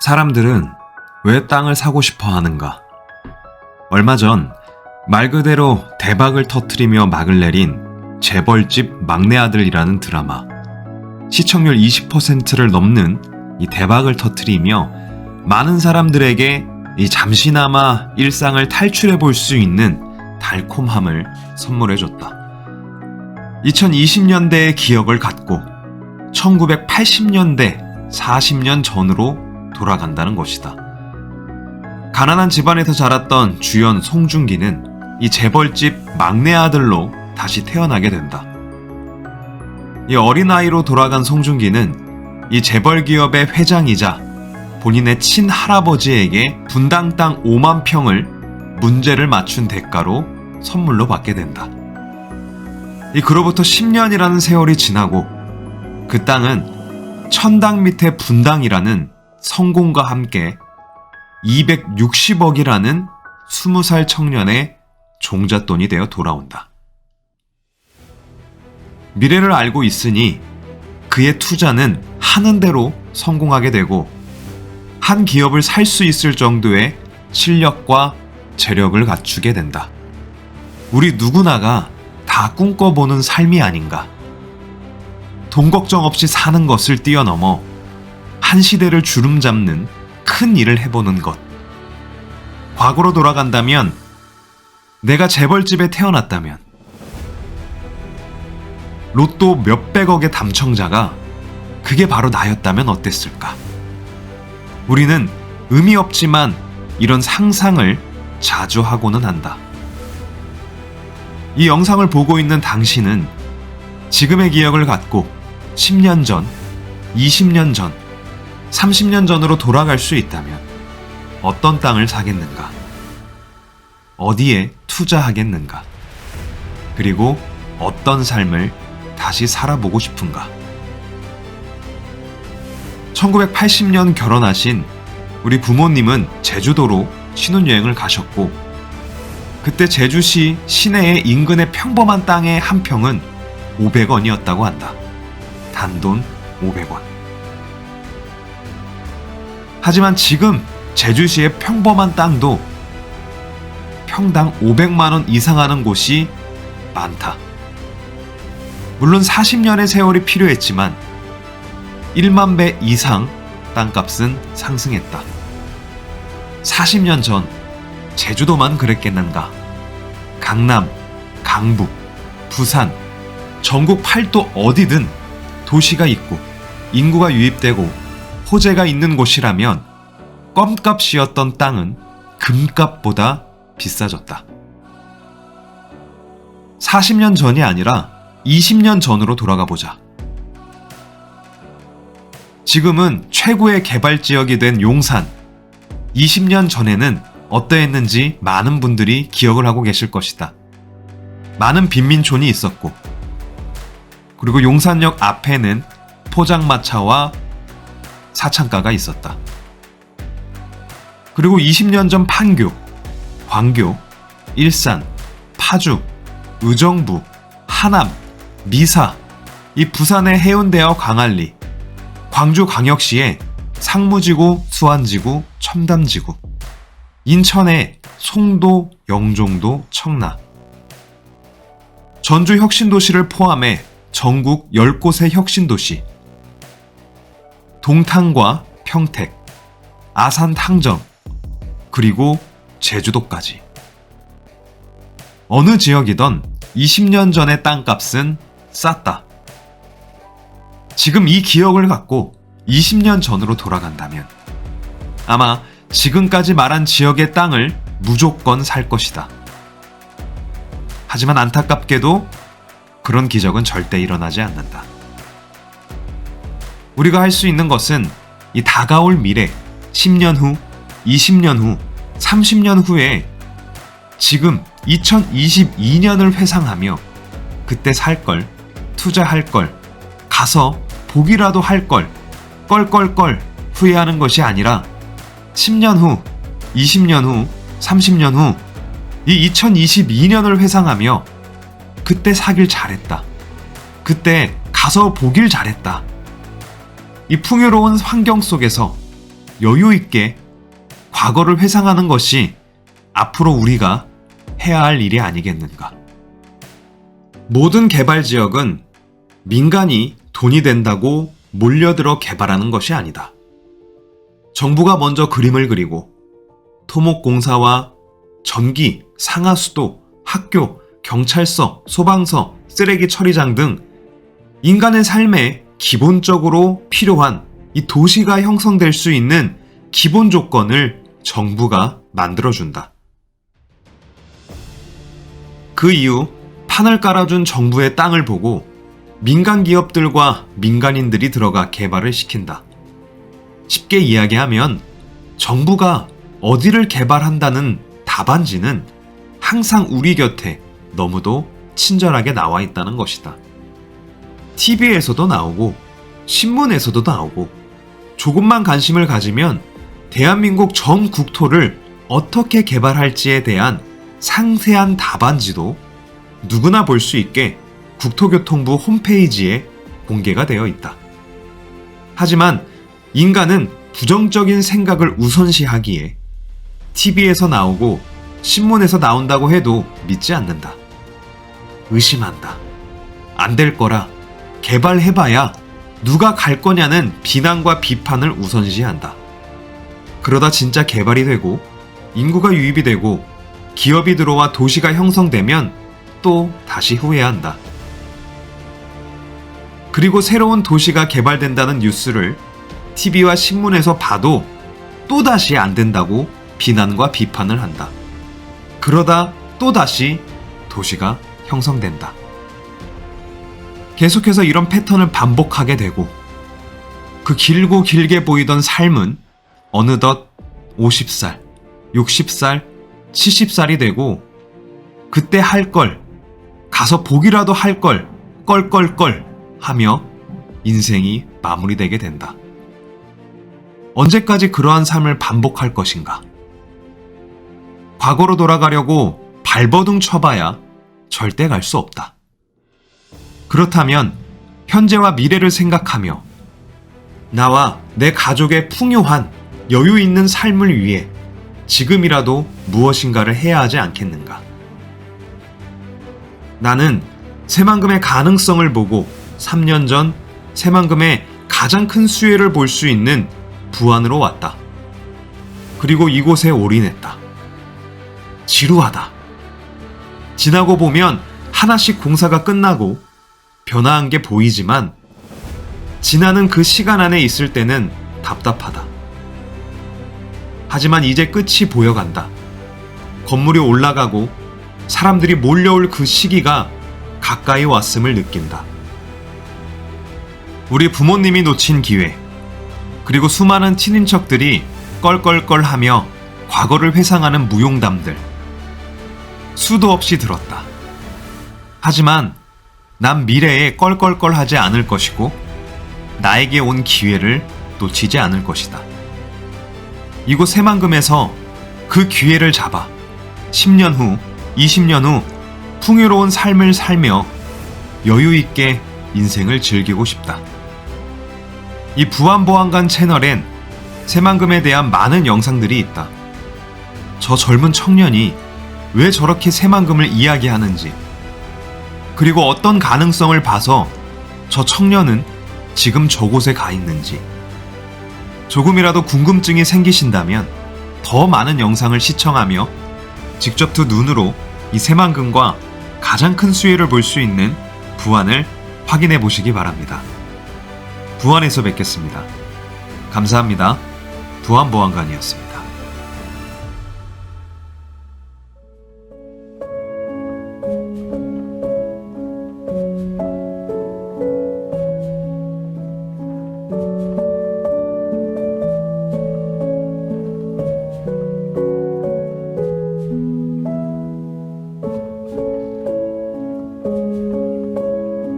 사람들은 왜 땅을 사고 싶어 하는가? 얼마 전 말 그대로 대박을 터트리며 막을 내린 재벌집 막내 아들이라는 드라마. 시청률 20%를 넘는 이 대박을 터트리며 많은 사람들에게 이 잠시나마 일상을 탈출해 볼 수 있는 달콤함을 선물해 줬다. 2020년대의 기억을 갖고 1980년대 40년 전으로 돌아간다는 것이다. 가난한 집안에서 자랐던 주연 송중기는 이 재벌집 막내 아들로 다시 태어나게 된다. 이 어린아이로 돌아간 송중기는 이 재벌 기업의 회장이자 본인의 친할아버지에게 분당 땅 5만 평을 문제를 맞춘 대가로 선물로 받게 된다. 이 그로부터 10년이라는 세월이 지나고 그 땅은 천당 밑에 분당이라는 성공과 함께 260억이라는 20살 청년의 종잣돈이 되어 돌아온다. 미래를 알고 있으니 그의 투자는 하는 대로 성공하게 되고 한 기업을 살 수 있을 정도의 실력과 재력을 갖추게 된다. 우리 누구나가 다 꿈꿔보는 삶이 아닌가. 돈 걱정 없이 사는 것을 뛰어넘어 한 시대를 주름 잡는 큰 일을 해보는 것. 과거로 돌아간다면 내가 재벌집에 태어났다면 로또 몇백억의 당첨자가 그게 바로 나였다면 어땠을까? 우리는 의미 없지만 이런 상상을 자주 하고는 한다. 이 영상을 보고 있는 당신은 지금의 기억을 갖고 10년 전, 20년 전, 30년 전으로 돌아갈 수 있다면 어떤 땅을 사겠는가? 어디에 투자하겠는가? 그리고 어떤 삶을 다시 살아보고 싶은가? 1980년 결혼하신 우리 부모님은 제주도로 신혼여행을 가셨고, 그때 제주시 시내의 인근의 평범한 땅의 한 평은 500원이었다고 한다. 단돈 500원. 하지만 지금 제주시의 평범한 땅도 평당 500만원 이상 하는 곳이 많다. 물론 40년의 세월이 필요했지만 1만 배 이상 땅값은 상승했다. 40년 전 제주도만 그랬겠는가? 강남, 강북, 부산, 전국 팔도 어디든 도시가 있고 인구가 유입되고 호재가 있는 곳이라면 껌값이었던 땅은 금값보다 비싸졌다. 40년 전이 아니라 20년 전으로 돌아가 보자. 지금은 최고의 개발 지역이 된 용산. 20년 전에는 어떠했는지 많은 분들이 기억을 하고 계실 것이다. 많은 빈민촌이 있었고, 그리고 용산역 앞에는 포장마차와 사창가가 있었다. 그리고 20년 전 판교, 광교, 일산, 파주, 의정부, 하남, 미사, 이 부산의 해운대와 광안리, 광주광역시의 상무지구, 수안지구, 첨담지구, 인천의 송도, 영종도, 청라, 전주 혁신도시를 포함해 전국 10곳의 혁신도시, 동탄과 평택, 아산 탕정, 그리고 제주도까지. 어느 지역이던 20년 전의 땅값은 쌌다. 지금 이 기억을 갖고 20년 전으로 돌아간다면 아마 지금까지 말한 지역의 땅을 무조건 살 것이다. 하지만 안타깝게도 그런 기적은 절대 일어나지 않는다. 우리가 할 수 있는 것은 이 다가올 미래, 10년 후, 20년 후, 30년 후에 지금 2022년을 회상하며 그때 살 걸, 투자할 걸, 가서 보기라도 할 걸, 껄껄껄 후회하는 것이 아니라 10년 후, 20년 후, 30년 후, 이 2022년을 회상하며 그때 사길 잘했다. 그때 가서 보길 잘했다. 이 풍요로운 환경 속에서 여유 있게 과거를 회상하는 것이 앞으로 우리가 해야 할 일이 아니겠는가. 모든 개발 지역은 민간이 돈이 된다고 몰려들어 개발하는 것이 아니다. 정부가 먼저 그림을 그리고 토목공사와 전기, 상하수도, 학교, 경찰서, 소방서, 쓰레기 처리장 등 인간의 삶에 기본적으로 필요한 이 도시가 형성될 수 있는 기본 조건을 정부가 만들어준다. 그 이후 판을 깔아준 정부의 땅을 보고 민간 기업들과 민간인들이 들어가 개발을 시킨다. 쉽게 이야기하면 정부가 어디를 개발한다는 답안지는 항상 우리 곁에 너무도 친절하게 나와 있다는 것이다. TV에서도 나오고 신문에서도 나오고 조금만 관심을 가지면 대한민국 전 국토를 어떻게 개발할지에 대한 상세한 답안지도 누구나 볼 수 있게 국토교통부 홈페이지에 공개가 되어 있다. 하지만 인간은 부정적인 생각을 우선시하기에 TV에서 나오고 신문에서 나온다고 해도 믿지 않는다. 의심한다. 안 될 거라 개발해봐야 누가 갈 거냐는 비난과 비판을 우선시한다. 그러다 진짜 개발이 되고 인구가 유입이 되고 기업이 들어와 도시가 형성되면 또 다시 후회한다. 그리고 새로운 도시가 개발된다는 뉴스를 TV와 신문에서 봐도 또다시 안 된다고 비난과 비판을 한다. 그러다 또다시 도시가 형성된다. 계속해서 이런 패턴을 반복하게 되고 그 길고 길게 보이던 삶은 어느덧 50살, 60살, 70살이 되고 그때 할 걸, 가서 보기라도 할 걸, 껄껄껄 하며 인생이 마무리되게 된다. 언제까지 그러한 삶을 반복할 것인가? 과거로 돌아가려고 발버둥 쳐봐야 절대 갈 수 없다. 그렇다면 현재와 미래를 생각하며 나와 내 가족의 풍요한 여유 있는 삶을 위해 지금이라도 무엇인가를 해야 하지 않겠는가? 나는 새만금의 가능성을 보고 3년 전 새만금의 가장 큰 수혜를 볼 수 있는 부안으로 왔다. 그리고 이곳에 올인했다. 지루하다. 지나고 보면 하나씩 공사가 끝나고 변화한 게 보이지만 지나는 그 시간 안에 있을 때는 답답하다. 하지만 이제 끝이 보여간다. 건물이 올라가고 사람들이 몰려올 그 시기가 가까이 왔음을 느낀다. 우리 부모님이 놓친 기회, 그리고 수많은 친인척들이 껄껄껄 하며 과거를 회상하는 무용담들. 수도 없이 들었다. 하지만 난 미래에 껄껄껄 하지 않을 것이고 나에게 온 기회를 놓치지 않을 것이다. 이곳 새만금에서 그 기회를 잡아 10년 후, 20년 후 풍요로운 삶을 살며 여유 있게 인생을 즐기고 싶다. 이 부안보안관 채널엔 새만금에 대한 많은 영상들이 있다. 저 젊은 청년이 왜 저렇게 새만금을 이야기하는지, 그리고 어떤 가능성을 봐서 저 청년은 지금 저곳에 가 있는지, 조금이라도 궁금증이 생기신다면 더 많은 영상을 시청하며 직접 두 눈으로 이 새만금과 가장 큰 수혜를 볼 수 있는 부안을 확인해 보시기 바랍니다. 부안에서 뵙겠습니다. 감사합니다. 부안보안관이었습니다.